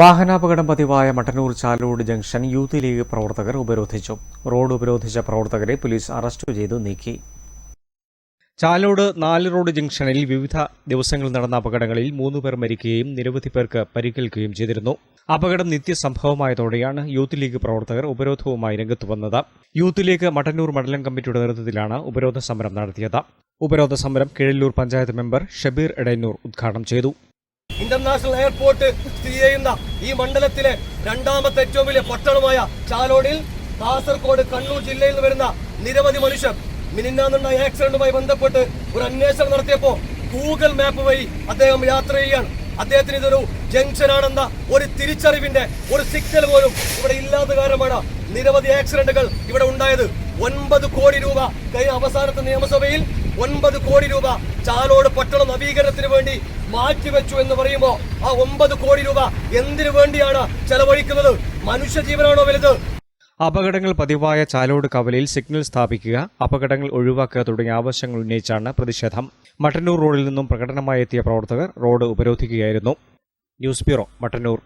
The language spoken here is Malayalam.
വാഹനാപകടം പതിവായ Mattannur Chalode junction youth league പ്രവർത്തകർ ഉപരോധിച്ചു. റോഡ് ഉപരോധിച്ച പ്രവർത്തകരെ പോലീസ് അറസ്റ്റ് ചെയ്തു നീക്കി. ചാലോട് നാല് റോഡ് ജംഗ്ഷനിൽ വിവിധ ദിവസങ്ങളിൽ നടന്ന അപകടങ്ങളിൽ മൂന്ന് പേർ മരിക്കുകയും നിരവധി പേർക്ക് പരിക്കേൽക്കുകയും ചെയ്തിരുന്നു. അപകടം നിത്യസംഭവമായതോടെയാണ് യൂത്ത് ലീഗ് പ്രവർത്തകർ ഉപരോധവുമായി രംഗത്ത് വന്നത്. യൂത്ത് ലീഗ് മട്ടന്നൂർ മണ്ഡലം കമ്മിറ്റിയുടെ നേതൃത്വത്തിലാണ് ഉപരോധ സമരം നടത്തിയത്. ഉപരോധ സമരം കിഴല്ലൂർ പഞ്ചായത്ത് മെമ്പർ ഷബീർ എടയന്നൂർ ഉദ്ഘാടനം ചെയ്തു. ഇന്റർനാഷണൽ എയർപോർട്ട് സ്ഥിതി ചെയ്യുന്ന ഈ മണ്ഡലത്തിലെ രണ്ടാമത്തെ ഏറ്റവും വലിയ പട്ടണമായ ചാലോടിൽ കാസർഗോഡ് കണ്ണൂർ ജില്ലയിൽ നിന്ന് വരുന്ന നിരവധി മനുഷ്യർ മിനിന്നാന്നുണ്ടായ ആക്സിഡന്റുമായി ബന്ധപ്പെട്ട് ഒരു അന്വേഷണം നടത്തിയപ്പോ ഗൂഗിൾ മാപ്പ് വഴി അദ്ദേഹം യാത്ര ചെയ്യാണ് അദ്ദേഹത്തിന് ഇതൊരു ജംഗ്ഷൻ ആണെന്ന ഒരു തിരിച്ചറിവിന്റെ ഒരു സിഗ്നൽ പോലും ഇവിടെ ഇല്ലാത്ത കാരണമാണ് നിരവധി ആക്സിഡന്റുകൾ ഇവിടെ ഉണ്ടായത്. ഒൻപത് കോടി രൂപ കഴിഞ്ഞ അവസാനത്തെ നിയമസഭയിൽ ഒൻപത് കോടി രൂപ ചാലോട് പട്ടണ നവീകരണത്തിന് വേണ്ടി മാറ്റിവെച്ചു എന്ന് പറയുമ്പോൾ ആ ഒമ്പത് കോടി രൂപ എന്തിനു വേണ്ടിയാണ് ചെലവഴിക്കുന്നത്? മനുഷ്യ ജീവനാണോ വലുത്? അപകടങ്ങൾ പതിവായ ചാലോട് കവലയിൽ സിഗ്നൽ സ്ഥാപിക്കുക അപകടങ്ങൾ ഒഴിവാക്കുക തുടങ്ങിയ ആവശ്യങ്ങൾ ഉന്നയിച്ചാണ് പ്രതിഷേധം. മട്ടന്നൂർ റോഡിൽ നിന്നും പ്രകടനമായി എത്തിയ പ്രവർത്തകർ റോഡ് ഉപരോധിക്കുകയായിരുന്നു. News bureau Mattannur.